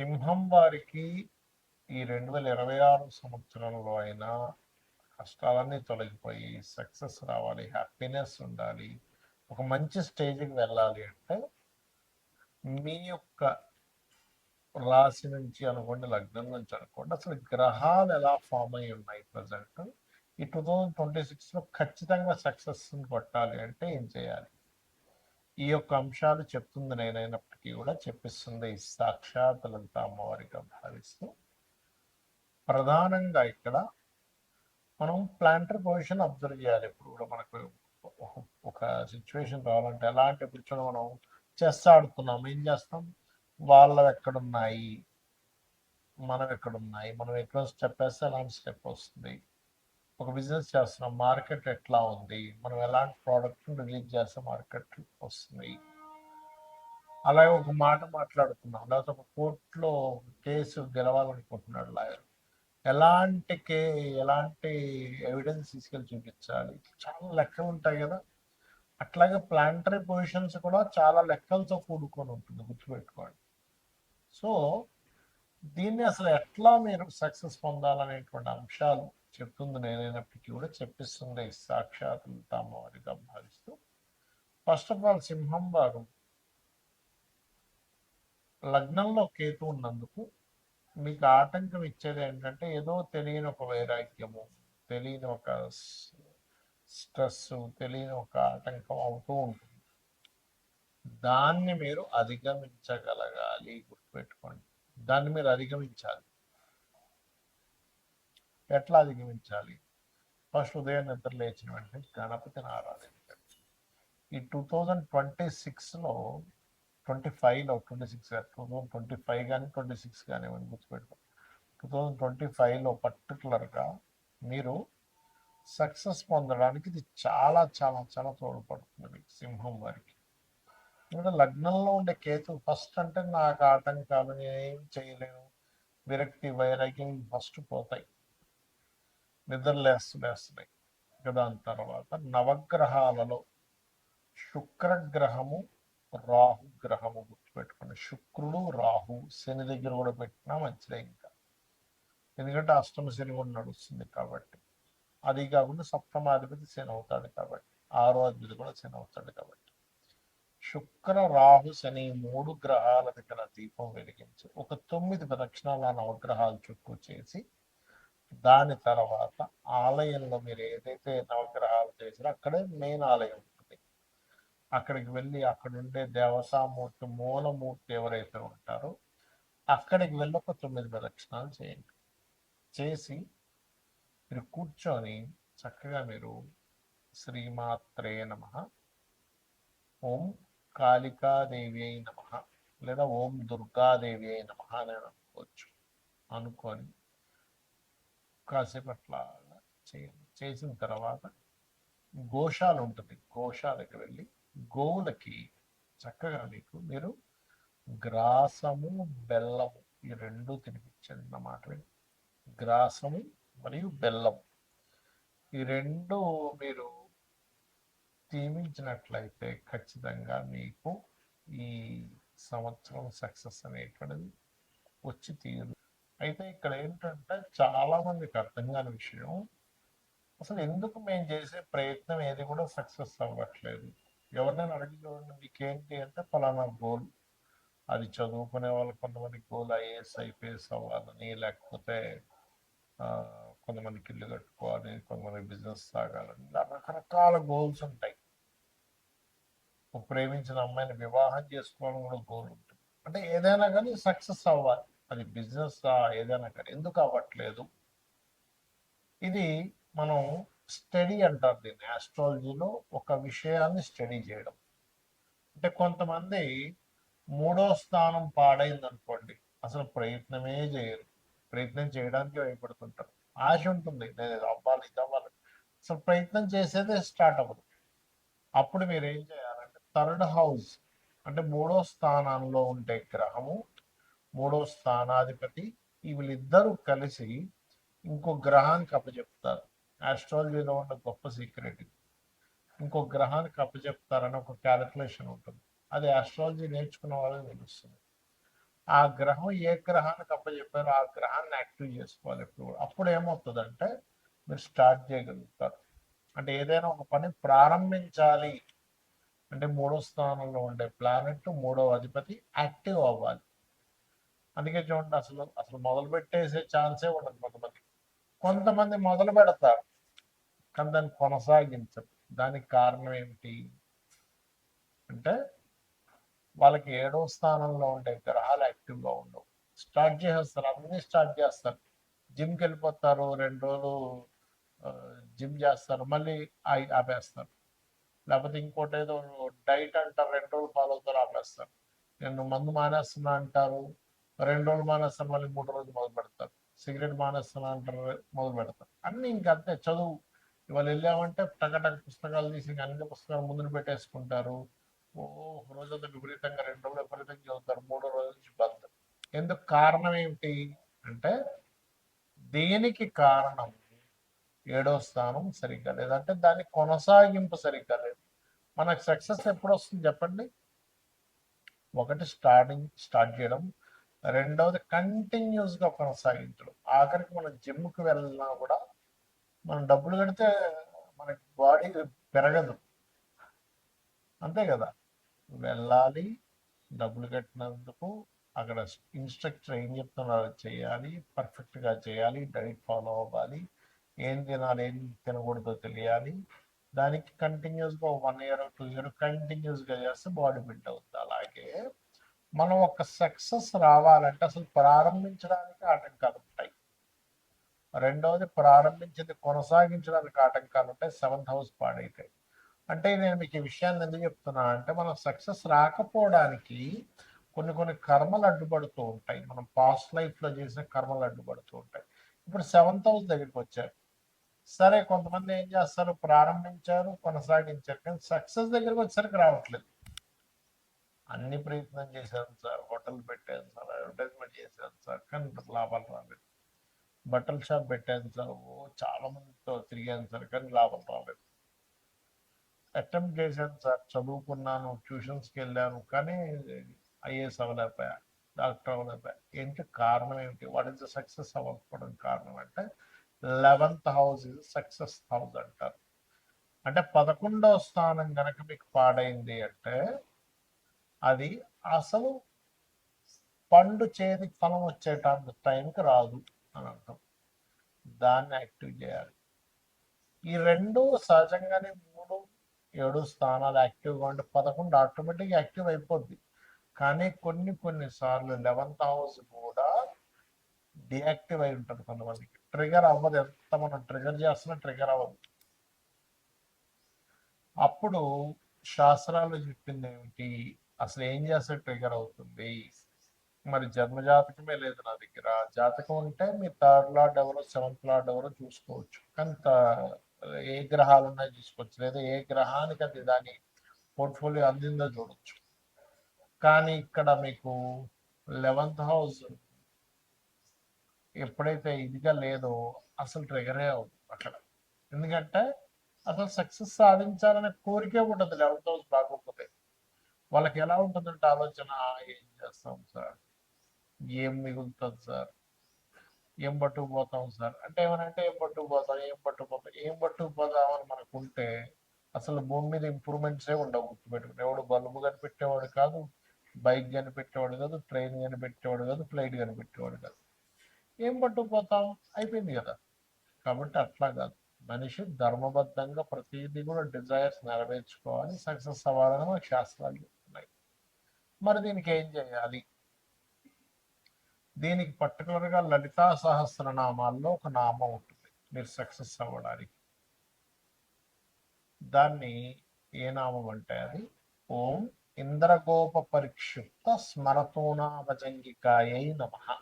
సింహం వారికి ఈ రెండు వేల ఇరవై ఆరు సంవత్సరంలో అయినా కష్టాలన్నీ తొలగిపోయి సక్సెస్ రావాలి హ్యాపీనెస్ ఉండాలి ఒక మంచి స్టేజ్కి వెళ్ళాలి అంటే మీ యొక్క రాశి నుంచి అనుకోండి లగ్నం నుంచి అనుకోండి అసలు గ్రహాలు ఎలా ఫామ్ అయి ఉన్నాయి ప్రజెంట్? ఈ టూ థౌజండ్ ట్వంటీ సిక్స్లో ఖచ్చితంగా సక్సెస్ని కొట్టాలి అంటే ఏం చేయాలి? ఈ యొక్క అంశాలు చెప్తుంది నేనైనప్పటికీ కూడా చెప్పిస్తుంది ఈ సాక్షాత్ లలిత అమ్మవారిగా భావిస్తూ. ప్రధానంగా ఇక్కడ మనం ప్లాంటర్ పొజిషన్ అబ్జర్వ్ చేయాలి. ఇప్పుడు కూడా మనకు ఒక- ఒక సిచ్యువేషన్ రావాలంటే ఎలాంటి కూర్చొని మనం చెస్ ఆడుతున్నాం ఏం చేస్తాం? వాళ్ళు ఎక్కడున్నాయి? మనం ఎక్కడున్నాయి? మనం ఎక్కడ స్టెప్ వేస్తే ఎలాంటి స్టెప్ వస్తుంది. ఒక బిజినెస్ చేస్తున్నాం మార్కెట్ ఎట్లా ఉంది? మనం ఎలాంటి ప్రోడక్ట్ రిలీజ్ చేస్తే మార్కెట్ వస్తుంది? అలాగే ఒక మాట మాట్లాడుతున్నాం. లేకపోతే ఒక కోర్టులో కేసు గెలవాలనుకుంటున్నాడు లాయర్. ఎలాంటి కే ఎలాంటి ఎవిడెన్స్ తీసుకెళ్ళి చూపించాలి? చాలా లెక్కలు ఉంటాయి కదా. అట్లాగే ప్లాంటరీ పొజిషన్స్ కూడా చాలా లెక్కలతో కూడుకొని ఉంటుంది గుర్తుపెట్టుకోండి. సో దీన్ని అసలు ఎట్లా మీరు సక్సెస్ పొందాలనేటువంటి అంశాలు చెప్తుంది నేనైనప్పటికీ కూడా చెప్పిస్తుంది ఈ సాక్షాత్ అమ్మవారిగా భావిస్తూ. ఫస్ట్ ఆఫ్ ఆల్ సింహం వారు లగ్నంలో కేతు ఉన్నందుకు మీకు ఆటంకం ఇచ్చేది ఏంటంటే ఏదో తెలియని ఒక వైరాగ్యము తెలియని ఒక స్ట్రెస్ తెలియని ఒక ఆటంకం అవుతూ ఉంటుంది. దాన్ని మీరు అధిగమించగలగాలి గుర్తుపెట్టుకోండి. దాన్ని మీరు అధిగమించాలి. ఎట్లా అధిగమించాలి? ఫస్ట్ ఉదయం నిద్ర లేచిన వెంటనే గణపతిని ఆరాధించండి. ఈ టూ థౌజండ్ ట్వంటీ సిక్స్లో ట్వంటీ ఫైవ్లో twenty six two thousand twenty five కానీ ట్వంటీ సిక్స్ కానీ అని గుర్తుపెట్టుకోండి టూ థౌజండ్ ట్వంటీ ఫైవ్లో పర్టికులర్గా మీరు సక్సెస్ పొందడానికి ఇది చాలా చాలా చాలా తోడ్పడుతుంది మీకు సింహం వారికి. ఎందుకంటే లగ్నంలో ఉండే కేతు ఫస్ట్ అంటే నాకు ఆటంకాలు నేనేం చేయలేను. విరక్తి వైరాగ్యం ఫస్ట్ పోతాయి. నిద్ర లేస్తులేస్తున్నాయి దాని తర్వాత నవగ్రహాలలో శుక్రగ్రహము రాహు గ్రహము గుర్తుపెట్టుకోండి. శుక్రుడు రాహు శని దగ్గర కూడా పెట్టినా మంచిదే ఇంకా. ఎందుకంటే అష్టమ శని కూడా నడుస్తుంది కాబట్టి. అది కాకుండా సప్తమాధిపతి శని అవుతాడు కాబట్టి. ఆరో అధిపతి కూడా శని అవుతాడు కాబట్టి. శుక్ర రాహు శని మూడు గ్రహాల దగ్గర దీపం వెలిగించి ఒక తొమ్మిది ప్రదక్షిణాల నవగ్రహాల చుట్టూ చేసి దాని తర్వాత ఆలయంలో మీరు ఏదైతే నవగ్రహాలు చేసారో అక్కడే మెయిన్ ఆలయం అక్కడికి వెళ్ళి అక్కడ ఉండే దేవతామూర్తి మూలమూర్తి ఎవరైతే ఉంటారో అక్కడికి వెళ్ళి ఒక తొమ్మిది ప్రదక్షిణాలు చేయండి. చేసి మీరు కూర్చొని చక్కగా మీరు శ్రీమాత్రే నమ. ఓం కాళికాదేవి అయి నమ లేదా ఓం దుర్గాదేవి అయి నమ అని అనుకోవచ్చు. అనుకొని కాసేపు అట్లా చేయండి. చేసిన తర్వాత గోశాల ఉంటుంది. గోశాలకు వెళ్ళి గోవులకి చక్కగా మీకు మీరు గ్రాసము బెల్లము ఈ రెండు తినిపించండి నా మాట గ్రాసము మరియు బెల్లం ఈ రెండు మీరు తీమించినట్లయితే ఖచ్చితంగా మీకు ఈ సంవత్సరం సక్సెస్ అనేటువంటిది వచ్చి తీరు. అయితే ఇక్కడ ఏంటంటే చాలా మందికి అర్థం కాని విషయం అసలు ఎందుకు మేము చేసే ప్రయత్నం ఏది కూడా సక్సెస్ అవ్వట్లేదు. ఎవరినైనా అడిగి చూడండి మీకేంటి? అంటే ఫలానా గోల్. అది చదువుకునే వాళ్ళు కొంతమంది గోల్ ఐఏఎస్ ఐపీఎస్ అవ్వాలని లేకపోతే కొంతమంది కొంతమందికి ఇల్లు కట్టుకోవాలి కొంతమంది బిజినెస్ సాగాలని. రకరకాల గోల్స్ ఉంటాయి. ప్రేమించిన అమ్మాయిని వివాహం చేసుకోవడం కూడా గోల్ ఉంటుంది. అంటే ఏదైనా కానీ సక్సెస్ అవ్వాలి. అది బిజినెస్ ఏదైనా కానీ. ఎందుకు అవ్వట్లేదు? ఇది మనం స్టడీ అంటారు దీన్ని ఆస్ట్రాలజీలో ఒక విషయాన్ని స్టడీ చేయడం. అంటే కొంతమంది మూడో స్థానం పాడైంది అనుకోండి అసలు ప్రయత్నమే చేయరు. ప్రయత్నం చేయడానికి భయపడుతుంటారు. ఆశ ఉంటుంది నేను ఇది అవ్వాలి ఇది అవ్వాలి. అసలు ప్రయత్నం చేసేదే స్టార్ట్ అవ్వదు. అప్పుడు మీరు ఏం చేయాలంటే థర్డ్ హౌస్ అంటే మూడో స్థానంలో ఉండే గ్రహము మూడో స్థానాధిపతి వీళ్ళిద్దరూ కలిసి ఇంకో గ్రహానికి అప్పచెప్తారు. ఆస్ట్రాలజీలో ఉన్న గొప్ప సీక్రెట్ ఇది. ఇంకో గ్రహానికి అప్పచెప్తారని ఒక క్యాలిక్యులేషన్ ఉంటుంది. అది ఆస్ట్రాలజీ నేర్చుకున్న వాళ్ళకి తెలుస్తుంది. ఆ గ్రహం ఏ గ్రహానికి అప్పచెప్పారో ఆ గ్రహాన్ని యాక్టివ్ చేసుకోవాలి ఎప్పుడు అప్పుడు ఏమవుతుందంటే మీరు స్టార్ట్ చేయగలుగుతారు. అంటే ఏదైనా ఒక పని ప్రారంభించాలి. అంటే మూడో స్థానంలో ఉండే ప్లానెట్ మూడో అధిపతి యాక్టివ్ అవ్వాలి. అందుకే చూడండి అసలు అసలు మొదలు పెట్టేసే ఛాన్సే ఉండదు కొంతమంది కొంతమంది మొదలు పెడతారు. కానీ దాన్ని కొనసాగించరు. దానికి కారణం ఏమిటి? అంటే వాళ్ళకి ఏడో స్థానంలో ఉండే గ్రహాలు యాక్టివ్గా ఉండవు. స్టార్ట్ చేసేస్తారు. అన్నీ స్టార్ట్ చేస్తారు. జిమ్కి వెళ్ళిపోతారు. రెండు రోజులు జిమ్ చేస్తారు. మళ్ళీ ఆపేస్తారు. లేకపోతే ఇంకోటి ఏదో డైట్ అంటారు. రెండు రోజులు ఫాలో అవుతారు. ఆపేస్తారు. నేను మందు మానేస్తున్నా అంటారు. రెండు రోజులు మానేస్తారు. మళ్ళీ మూడు రోజులు మొదలు పెడతారు. సిగరెట్ మానేస్తున్నా అంటారు. మొదలు పెడతారు. అన్ని ఇంకా అంతే. చదువు. ఇవాళ వెళ్ళామంటే టకటక పుస్తకాలు తీసి అన్ని పుస్తకాలు ముందున పెట్టేసుకుంటారు. ఓ రోజంతా విపరీతంగా రెండు రోజులు విపరీతంగా చదువుతారు. మూడో రోజు నుంచి బంద్. ఎందుకు కారణం ఏమిటి అంటే దేనికి కారణం? ఏడో స్థానం సరిగ్గా లేదు. అంటే దాని కొనసాగింపు సరిగ్గా లేదు. మనకు సక్సెస్ ఎప్పుడు వస్తుంది చెప్పండి? ఒకటి స్టార్టింగ్ స్టార్ట్ చేయడం. రెండవది కంటిన్యూస్గా కొనసాగించడం. ఆఖరికి మనం జిమ్కి వెళ్ళినా కూడా మనం డబ్బులు కడితే మనకి బాడీ పెరగదు. అంతే కదా? వెళ్ళాలి డబ్బులు కట్టినందుకు అక్కడ ఇన్స్ట్రక్టర్ ఏం చెప్తున్నారో అది చేయాలి పర్ఫెక్ట్గా చేయాలి డైట్ ఫాలో అవ్వాలి ఏం తినాలి ఏం తినకూడదో తెలియాలి. దానికి కంటిన్యూస్గా వన్ ఇయర్ టూ ఇయర్ కంటిన్యూస్గా చేస్తే బాడీ బిల్డ్ అవుతుంది అలాగే మనం ఒక సక్సెస్ రావాలంటే అసలు ప్రారంభించడానికి ఆటంకాలు ఉంటాయి. రెండవది ప్రారంభించింది కొనసాగించడానికి ఆటంకాలు ఉంటాయి సెవెంత్ హౌస్ పాడైతాయి. అంటే నేను మీకు ఈ విషయాన్ని ఎందుకు చెప్తున్నా అంటే మనం సక్సెస్ రాకపోవడానికి కొన్ని కొన్ని కర్మలు అడ్డుపడుతూ ఉంటాయి. మనం పాస్ట్ లైఫ్లో చేసిన కర్మలు అడ్డుపడుతూ ఉంటాయి. ఇప్పుడు సెవెంత్ హౌస్ దగ్గరికి వచ్చారు. సరే కొంతమంది ఏం చేస్తారు? ప్రారంభించారు కొనసాగించారు కానీ సక్సెస్ దగ్గరికి వచ్చేసరికి రావట్లేదు. అన్ని ప్రయత్నం చేశాను సార్ హోటల్ పెట్టాను సార్ అడ్వర్టైజ్మెంట్ చేశాను సార్ కానీ లాభాలు రాలేదు. బట్టల షాప్ పెట్టాను సార్ ఓ చాలా మందితో తిరిగాను సార్ కానీ లాభం రాలేదు. అటెంప్ట్ చేశాను సార్ చదువుకున్నాను ట్యూషన్స్కి వెళ్ళాను కానీ ఐఏఎస్ అవ్వలేకపోయా డాక్టర్ అవ్వలేకపోయా. ఏంటి కారణం ఏమిటి? వాట్ ఇస్ ద సక్సెస్ అవ్వకపోవడం కారణం అంటే eleventh house is success house అంటారు. అంటే పదకొండవ స్థానం కనుక మీకు పాడైంది అంటే అది అసలు పండు చేతికి ఫలం వచ్చే టైంకి రాదు. అని అర్థం. దాన్ని యాక్టివ్ చేయాలి. ఈ రెండు సహజంగానే మూడు ఏడు స్థానాలు యాక్టివ్గా ఉంటే పదకొండు ఆటోమేటిక్గా యాక్టివ్ అయిపోద్ది. కానీ కొన్ని కొన్ని సార్లు లెవెన్త్ హౌస్ కూడా డియాక్టివ్ అయి ఉంటుంది కొంతమందికి. ట్రిగర్ అవ్వదు. ఎంత మనం ట్రిగర్ చేస్తున్నా ట్రిగర్ అవ్వదు. అప్పుడు శాస్త్రాలు చెప్పింది ఏమిటి? అసలు ఏం చేస్తే ట్రిగర్ అవుతుంది? మరి జన్మ జాతకమే లేదు నా దగ్గర. జాతకం ఉంటే మీ థర్డ్ లార్డ్ ఎవరో సెవెంత్ లార్డ్ ఎవరో చూసుకోవచ్చు. కానీ ఏ గ్రహాలు ఉన్నాయో చూసుకోవచ్చు. లేదా ఏ గ్రహానికి అది దాని పోర్ట్ఫోలియో అందిందో చూడొచ్చు. కానీ ఇక్కడ మీకు లెవెంత్ హౌస్ ఎప్పుడైతే ఇదిగా లేదో అసలు ట్రిగరే అవుతుంది అక్కడ. ఎందుకంటే అసలు సక్సెస్ సాధించాలనే కోరికే ఉండదు లెవెన్త్ హౌస్ బాగోకపోతే. వాళ్ళకి ఎలా ఉంటుందంటే ఆలోచన ఏం చేస్తాం సార్? ఏం మిగులుతుంది సార్? ఏం పట్టుకుపోతాం సార్? అంటే ఏమనంటే ఏం పట్టుకుపోతాం ఏం పట్టుకుపోతాం ఏం పట్టుకుపోతాం అని మనకు ఉంటే అసలు భూమి మీద ఇంప్రూవ్మెంట్సే ఉండవు గుర్తుపెట్టుకుని ఎవడు బల్బు కనిపెట్టేవాడు కాదు బైక్ కనిపెట్టేవాడు కాదు ట్రైన్ కనిపెట్టేవాడు కాదు ఫ్లైట్ కనిపెట్టేవాడు కాదు. ఏం పట్టుకుపోతాం? అయిపోయింది కదా. కాబట్టి అట్లా కాదు. మనిషి ధర్మబద్ధంగా ప్రతిదీ కూడా డిజైర్స్ నెరవేర్చుకోవాలి. సక్సెస్ అవ్వాలని మనకు శాస్త్రాలు చెప్తున్నాయి. మరి దీనికి ఏం చేయాలి? దీనికి పర్టికులర్గా లలితా లలితా సహస్రనామాల్లో ఒక నామం ఉంటుంది. మీరు సక్సెస్ అవ్వడానికి. దాన్ని ఏ నామం అంటే అది? ఓం ఇంద్రగోప పరిక్షిప్త స్మరతోనాభజంగికాయై నమ.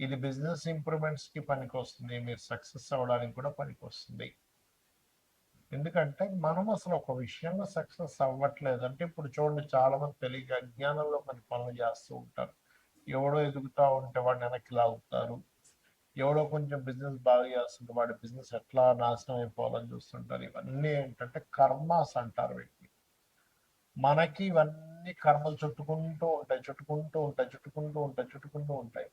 ఇది బిజినెస్ ఇంప్రూవ్మెంట్స్కి పనికొస్తుంది. పనికి వస్తుంది మీరు సక్సెస్ అవ్వడానికి కూడా పనికొస్తుంది. ఎందుకంటే మనం అసలు ఒక విషయంలో సక్సెస్ అవ్వట్లేదు. అంటే ఇప్పుడు చూడండి చాలా మంది తెలియక అజ్ఞానంలో కొన్ని పనులు చేస్తూ ఉంటారు. ఎవడో ఎదుగుతా ఉంటే వాడిని వెనక్కి లాగుతారు. ఎవడో కొంచెం బిజినెస్ బాగా చేస్తుంటే వాడి బిజినెస్ ఎట్లా నాశనం అయిపోవాలని చూస్తుంటారు. ఇవన్నీ ఏంటంటే కర్మస్ అంటారు వీటిని. మనకి ఇవన్నీ కర్మలు చుట్టుకుంటూ ఉంటాయి చుట్టుకుంటూ ఉంటాయి చుట్టుకుంటూ ఉంటాయి చుట్టుకుంటూ ఉంటాయి.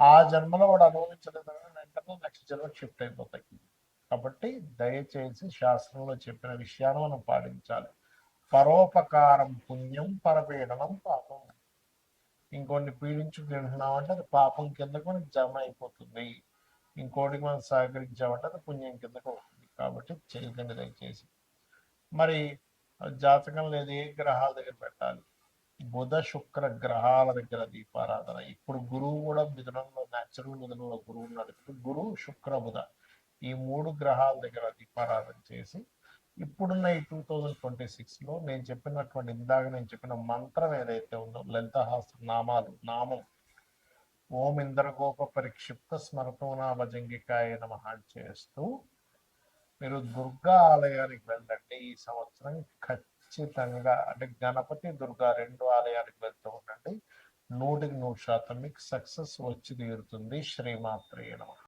ఆ జన్మలో వాడు అనుభవించలేదు వెంటనే నెక్స్ట్ జన్మ షిఫ్ట్ అయిపోతాయి. కాబట్టి దయచేసి శాస్త్రంలో చెప్పిన విషయాన్ని మనం పాటించాలి. పరోపకారం పుణ్యం పరపీడనం పాపం. ఇంకొన్ని పీడించు తింటున్నామంటే అది పాపం కిందకు మనకి జమ అయిపోతుంది. ఇంకోటికి మనం సహకరించామంటే అది పుణ్యం కిందకు అవుతుంది. కాబట్టి చేయకండి దయచేసి. మరి జాతకం లేదు ఏ గ్రహాల దగ్గర పెట్టాలి? బుధ శుక్ర గ్రహాల దగ్గర దీపారాధన. ఇప్పుడు గురువు కూడా మిథునంలో న్యాచురల్ మిథునంలో గురువు ఉన్నాడు. ఇప్పుడు గురువు శుక్ర బుధ. ఈ మూడు గ్రహాల దగ్గర దీపారాధన చేసి ఇప్పుడున్న ఈ టూ థౌజండ్ ట్వంటీ సిక్స్లో నేను చెప్పినటువంటి ఇందాక నేను చెప్పిన మంత్రం ఏదైతే ఉందో లలితహాస్త్ర నామాలు నామం ఓం ఇంద్రగోప పరిక్షిప్త స్మరతోనా భజంగికాయ నమ చేస్తూ మీరు దుర్గా ఆలయానికి వెళ్ళండి ఈ సంవత్సరం. ఖచ్చితంగా అంటే గణపతి దుర్గా రెండు ఆలయానికి వెళ్తూ ఉండండి. నూటికి నూరు శాతం మీకు సక్సెస్ వచ్చి తీరుతుంది. శ్రీమాత్రేయ నమ.